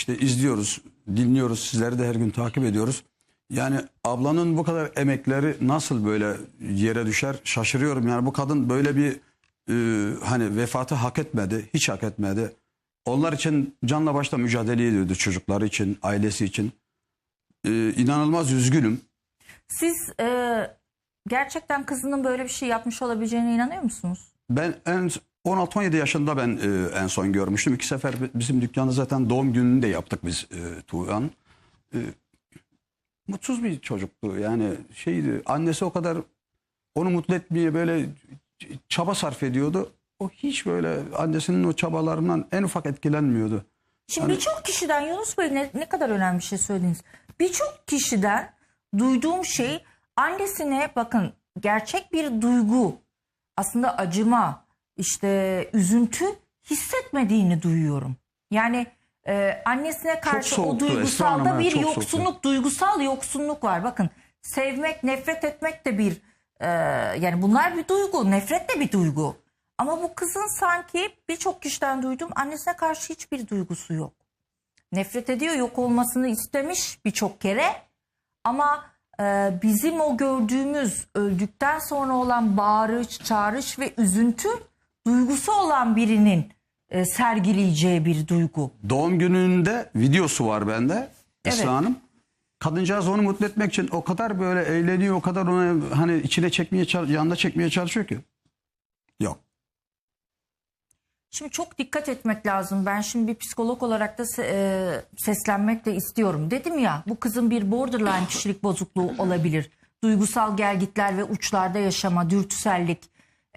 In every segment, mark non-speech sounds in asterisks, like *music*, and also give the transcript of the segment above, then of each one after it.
işte izliyoruz, dinliyoruz. Sizleri de her gün takip ediyoruz. Yani ablanın bu kadar emekleri nasıl böyle yere düşer şaşırıyorum. Yani bu kadın böyle bir e, hani vefatı hak etmedi, hiç hak etmedi. Onlar için canla başla mücadele ediyordu çocukları için, ailesi için. E, inanılmaz üzgünüm. Siz e, gerçekten kızının böyle bir şey yapmış olabileceğine inanıyor musunuz? Ben en 16-17 yaşında ben e, en son görmüştüm. İki sefer bi- bizim dükkanda zaten doğum gününü de yaptık biz e, Tuğan. E, mutsuz bir çocuktu. Yani şeydi annesi o kadar onu mutlu etmeye böyle çaba sarf ediyordu. O hiç böyle annesinin o çabalarından en ufak etkilenmiyordu. Şimdi Hani- birçok kişiden Yunus Bey ne, ne kadar önemli bir şey söylediniz. Birçok kişiden duyduğum şey annesine bakın gerçek bir duygu aslında acıma işte üzüntü hissetmediğini duyuyorum. Yani e, annesine karşı o soğuktu Esra duygusalda bir yoksunluk, duygusal yoksunluk var. Bakın sevmek, nefret etmek de bir e, yani bunlar bir duygu, nefret de bir duygu. Ama bu kızın sanki birçok kişiden duyduğum annesine karşı hiçbir duygusu yok. Nefret ediyor, yok olmasını istemiş birçok kere. Ama e, bizim o gördüğümüz öldükten sonra olan bağırış, çağrış ve üzüntü duygusu olan birinin e, sergileyeceği bir duygu. Doğum gününde videosu var bende Esra Evet. Hanım. Kadıncağız onu mutlu etmek için o kadar böyle eğleniyor, o kadar onu hani içine çekmeye, yanına çekmeye çalışıyor ki. Yok. Şimdi çok dikkat etmek lazım. Ben şimdi bir psikolog olarak da e, seslenmek de istiyorum. Dedim ya bu kızın bir borderline kişilik bozukluğu olabilir. Duygusal gelgitler ve uçlarda yaşama, dürtüsellik.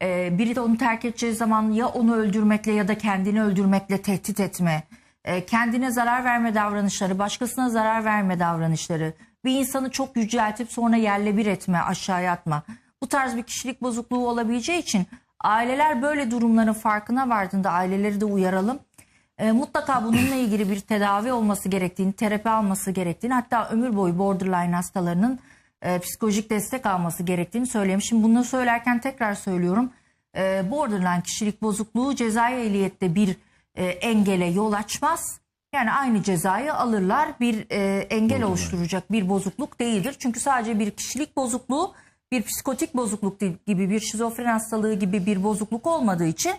E, biri de onu terk edeceği zaman ya onu öldürmekle ya da kendini öldürmekle tehdit etme. e, kendine zarar verme davranışları, başkasına zarar verme davranışları. Bir insanı çok yüceltip sonra yerle bir etme, aşağıya atma. Bu tarz bir kişilik bozukluğu olabileceği için aileler böyle durumların farkına vardığında aileleri de uyaralım. E, mutlaka bununla ilgili bir tedavi olması gerektiğini, terapi alması gerektiğini hatta ömür boyu borderline hastalarının e, psikolojik destek alması gerektiğini söyleyeyim. Şimdi bunu söylerken tekrar söylüyorum. E, borderline kişilik bozukluğu cezai ehliyette bir e, engele yol açmaz. Yani aynı cezayı alırlar bir e, engel oluşturacak bir bozukluk değildir. Çünkü sadece bir kişilik bozukluğu bir psikotik bozukluk gibi bir şizofren hastalığı gibi bir bozukluk olmadığı için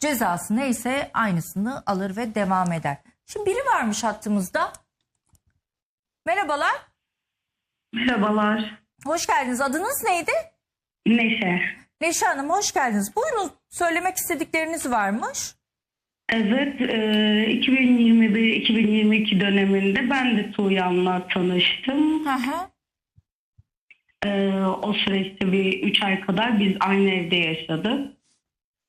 cezası neyse aynısını alır ve devam eder. Şimdi biri varmış hattımızda. Merhabalar. Merhabalar. Hoş geldiniz. Adınız neydi? Neşe. Neşe Hanım hoş geldiniz. Buyurun söylemek istedikleriniz varmış. Evet, e, 2021-2022 döneminde ben de Tuğyan'la tanıştım. Hı hı. E, o süreçte bir 3 ay kadar biz aynı evde yaşadık.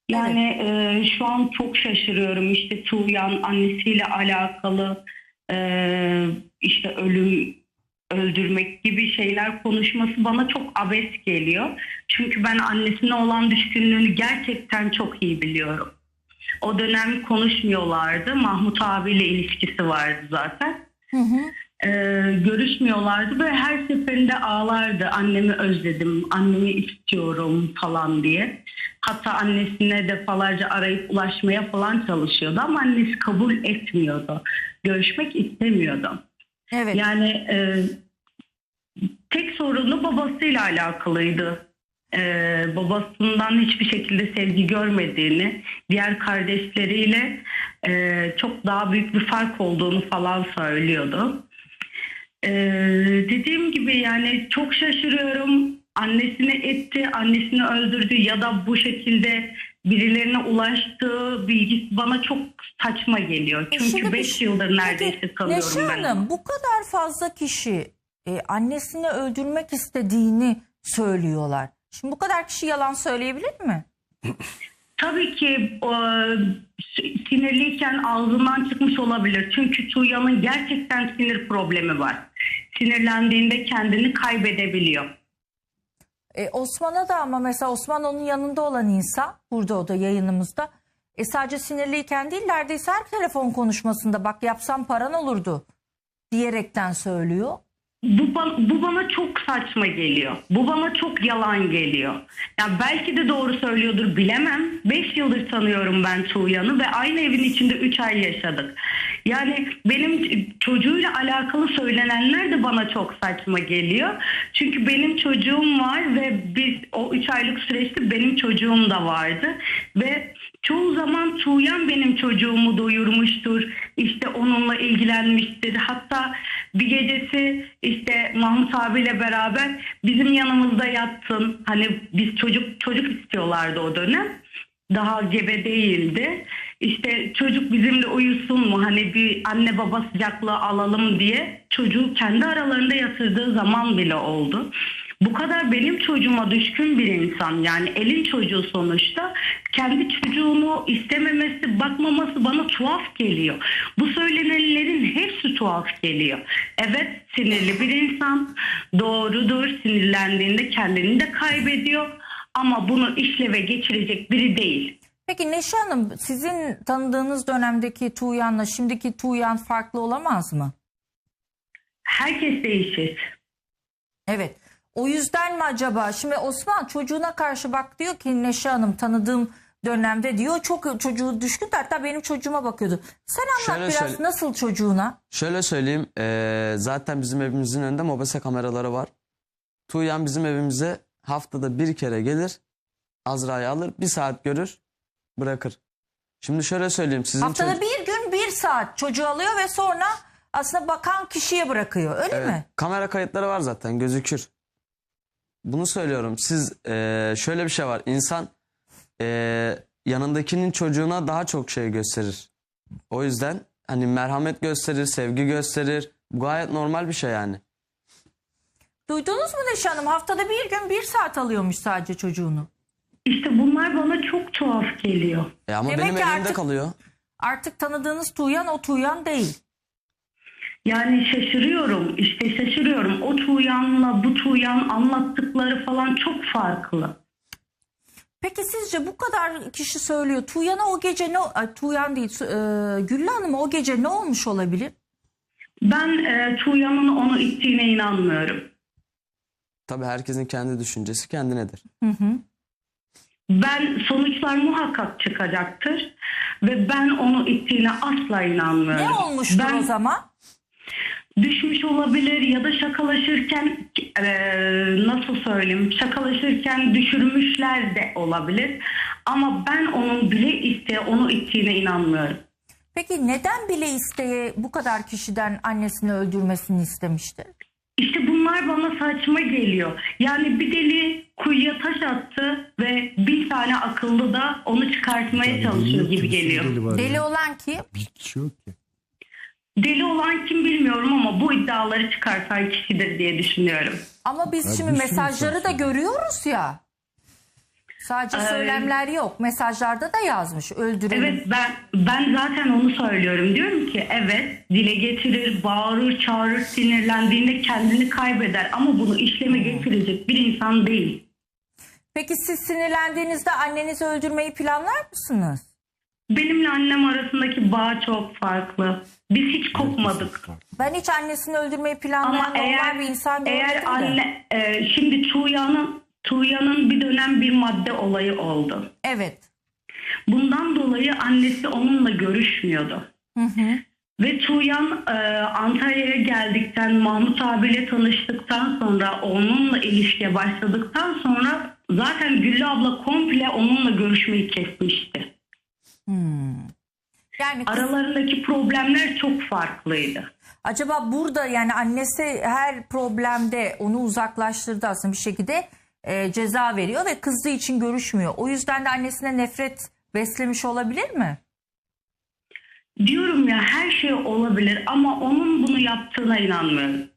Yani e, şu an çok şaşırıyorum. İşte Tuğyan annesiyle alakalı e, işte ölüm öldürmek gibi şeyler konuşması bana çok abes geliyor. Çünkü ben annesine olan düşkünlüğünü gerçekten çok iyi biliyorum. O dönem konuşmuyorlardı. Mahmut abiyle ilişkisi vardı zaten. Hı hı. Ee, görüşmüyorlardı ve her seferinde ağlardı. Annemi özledim, annemi istiyorum falan diye. Hatta annesine defalarca arayıp ulaşmaya falan çalışıyordu ama annesi kabul etmiyordu. Görüşmek istemiyordu. Evet. Yani e, tek sorunu babasıyla alakalıydı. E, babasından hiçbir şekilde sevgi görmediğini, diğer kardeşleriyle e, çok daha büyük bir fark olduğunu falan söylüyordu. E, dediğim gibi yani çok şaşırıyorum. Annesini etti, annesini öldürdü ya da bu şekilde birilerine ulaştığı bilgisi bana çok saçma geliyor. E Çünkü bir 5 şey- yıldır neredeyse kalıyorum Neşe ben. Hanım bu kadar fazla kişi e, annesini öldürmek istediğini söylüyorlar. Şimdi bu kadar kişi yalan söyleyebilir mi? *clears throat* Tabii ki e, sinirliyken ağzından çıkmış olabilir. Çünkü Tuğyan'ın gerçekten sinir problemi var. Sinirlendiğinde kendini kaybedebiliyor. E, Osman'a da ama mesela Osman onun yanında olan insan burada o da yayınımızda. E, sadece sinirliyken değil neredeyse her telefon konuşmasında bak yapsam paran olurdu diyerekten söylüyor. Bu, bu bana çok saçma geliyor. Bu bana çok yalan geliyor. Ya belki de doğru söylüyordur bilemem. 5 yıldır tanıyorum ben Tuğyan'ı ve aynı evin içinde 3 ay yaşadık. Yani benim çocuğuyla alakalı söylenenler de bana çok saçma geliyor. Çünkü benim çocuğum var ve biz o 3 aylık süreçte benim çocuğum da vardı. Ve çoğu zaman Tuğyan benim çocuğumu doyurmuştur. İşte onunla ilgilenmiştir. Hatta bir gecesi işte Mahmut abiyle beraber bizim yanımızda yatsın. Hani biz çocuk çocuk istiyorlardı o dönem. Daha gebe değildi. İşte çocuk bizimle uyusun mu? Hani bir anne baba sıcaklığı alalım diye çocuğu kendi aralarında yatırdığı zaman bile oldu. Bu kadar benim çocuğuma düşkün bir insan yani elin çocuğu sonuçta kendi çocuğunu istememesi bakmaması bana tuhaf geliyor. Bu söylenenlerin hepsi tuhaf geliyor. Evet sinirli bir insan doğrudur sinirlendiğinde kendini de kaybediyor ama bunu işleve geçirecek biri değil. Peki Neşe Hanım sizin tanıdığınız dönemdeki Tuğyan'la şimdiki Tuğyan farklı olamaz mı? Herkes değişir. Evet. O yüzden mi acaba? Şimdi Osman çocuğuna karşı bak diyor ki Neşe Hanım tanıdığım dönemde diyor çok çocuğu düşkün hatta benim çocuğuma bakıyordu. Sen anlat Şöyle biraz söyle- nasıl çocuğuna? Şöyle söyleyeyim. eee, zaten bizim evimizin önünde mobese kameraları var. Tuğyan bizim evimize haftada bir kere gelir. Azra'yı alır. Bir saat görür. Bırakır. Şimdi şöyle söyleyeyim. Sizin Haftada çocuk- bir gün bir saat çocuğu alıyor ve sonra aslında bakan kişiye bırakıyor öyle Evet, mi? Kamera kayıtları var zaten gözükür. Bunu söylüyorum. Siz eee, şöyle bir şey var. İnsan eee, yanındakinin çocuğuna daha çok şey gösterir. O yüzden hani merhamet gösterir, sevgi gösterir. Bu gayet normal bir şey yani. Duydunuz mu Neşe Hanım haftada bir gün bir saat alıyormuş sadece çocuğunu. İşte bunlar bana çok tuhaf geliyor. E ama Demek benim ki elimde artık- kalıyor. Artık tanıdığınız Tuğyan o Tuğyan değil. Yani şaşırıyorum işte şaşırıyorum. O Tuğyan'la bu Tuğyan anlattıkları falan çok farklı. Peki sizce bu kadar kişi söylüyor. Tuğyan'a o gece ne... Ay, Tuğyan değil e, Güllü Hanım'a o gece ne olmuş olabilir? Ben e, Tuğyan'ın onu ittiğine inanmıyorum. Tabii herkesin kendi düşüncesi kendinedir. Ben sonuçlar muhakkak çıkacaktır ve ben onu ittiğine asla inanmıyorum. Ne olmuştur ben o zaman? Düşmüş olabilir ya da şakalaşırken e, nasıl söyleyeyim şakalaşırken düşürmüşler de olabilir. Ama ben onun bile isteye onu ittiğine inanmıyorum. Peki neden bile isteye bu kadar kişiden annesini öldürmesini istemiştir? İşte bunlar bana saçma geliyor. Yani bir deli kuyuya taş attı ve bir tane akıllı da onu çıkartmaya çalışıyor gibi geliyor. Deli, olan kim? Bir kişi yok ki. Deli olan kim bilmiyorum ama bu iddiaları çıkartan kişidir diye düşünüyorum. Ama biz Ya şimdi mesajları da görüyoruz ya. Sadece Evet. söylemler yok. Mesajlarda da yazmış. Öldürelim. Evet ben ben zaten onu söylüyorum. Diyorum ki evet dile getirir, bağırır, çağırır, sinirlendiğinde kendini kaybeder ama bunu işleme getirecek bir insan değil. Peki siz sinirlendiğinizde annenizi öldürmeyi planlar mısınız? Benimle annem arasındaki bağ çok farklı. Biz hiç kopmadık. Ben hiç annesini öldürmeyi planlayan Ama normal eğer bir insan eğer de. anne e, şimdi Tuğya'nın Tuğya'nın bir dönem bir madde olayı oldu. Evet. Bundan dolayı annesi onunla görüşmüyordu. Ve Tuğyan e, Antalya'ya geldikten, Mahmut abiyle tanıştıktan sonra, onunla ilişkiye başladıktan sonra zaten Güllü abla komple onunla görüşmeyi kesmişti. Yani kız- Aralarındaki problemler çok farklıydı. acaba burada yani annesi her problemde onu uzaklaştırdı aslında bir şekilde e, ceza veriyor ve kızdığı için görüşmüyor. O yüzden de annesine nefret beslemiş olabilir mi? Diyorum ya her şey olabilir ama onun bunu yaptığına inanmıyorum.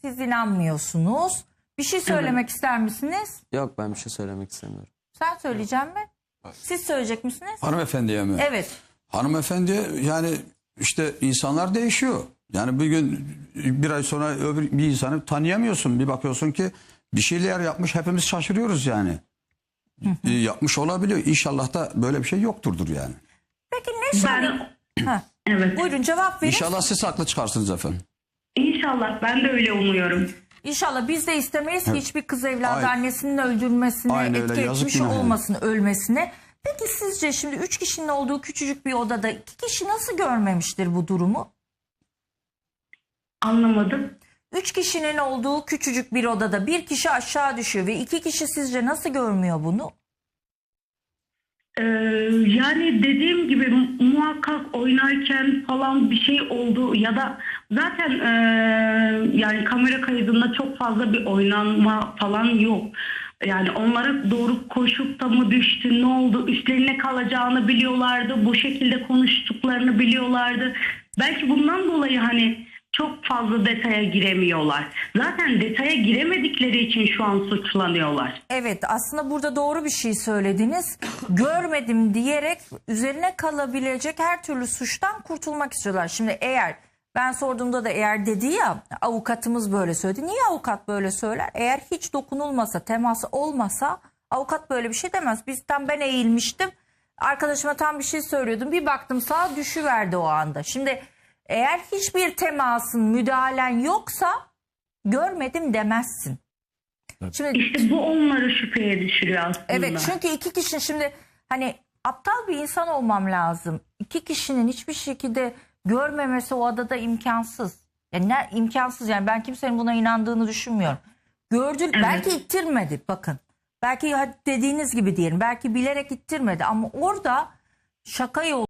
Siz inanmıyorsunuz. Bir şey söylemek ister misiniz? Yok ben bir şey söylemek istemiyorum. Sen söyleyeceğim mi? Siz söyleyecek misiniz? Hanımefendiye mi? Evet. Hanımefendi yani işte insanlar değişiyor. Yani bir gün bir ay sonra öbür bir insanı tanıyamıyorsun. Bir bakıyorsun ki bir şeyler yapmış hepimiz şaşırıyoruz yani. E, yapmış olabiliyor. İnşallah da böyle bir şey yokturdur yani. Peki ne şöyle... Ben Ha, evet. Buyurun cevap verin. İnşallah siz haklı çıkarsınız efendim. İnşallah ben de öyle umuyorum. İnşallah biz de istemeyiz ki hiçbir kız evladı Aynen. annesinin öldürmesine, Aynen öyle, etki yazık etmiş günah yani. olmasın, ölmesine. Peki sizce şimdi üç kişinin olduğu küçücük bir odada iki kişi nasıl görmemiştir bu durumu? Anlamadım. Üç kişinin olduğu küçücük bir odada bir kişi aşağı düşüyor ve iki kişi sizce nasıl görmüyor bunu? Ee, yani dediğim gibi mu- muhakkak oynarken falan bir şey oldu ya da zaten ee, yani kamera kaydında çok fazla bir oynanma falan yok. Yani onlara doğru koşup da mı düştü ne oldu üstlerine kalacağını biliyorlardı bu şekilde konuştuklarını biliyorlardı. Belki bundan dolayı hani çok fazla detaya giremiyorlar. Zaten detaya giremedikleri için şu an suçlanıyorlar. Evet aslında burada doğru bir şey söylediniz. *coughs* Görmedim diyerek üzerine kalabilecek her türlü suçtan kurtulmak istiyorlar. Şimdi eğer ben sorduğumda da eğer dedi ya avukatımız böyle söyledi. Niye avukat böyle söyler? Eğer hiç dokunulmasa, teması olmasa avukat böyle bir şey demez. Bizden ben eğilmiştim. Arkadaşıma tam bir şey söylüyordum. Bir baktım sağa düşüverdi o anda. Şimdi eğer hiçbir temasın, müdahalen yoksa görmedim demezsin. Şimdi İşte bu onları şüpheye düşürüyor aslında. Evet çünkü iki kişi şimdi hani aptal bir insan olmam lazım. İki kişinin hiçbir şekilde görmemesi o adada imkansız. Yani ne, imkansız yani ben kimsenin buna inandığını düşünmüyorum. Gördü belki ittirmedi bakın. Belki dediğiniz gibi diyelim belki bilerek ittirmedi ama orada şaka yolu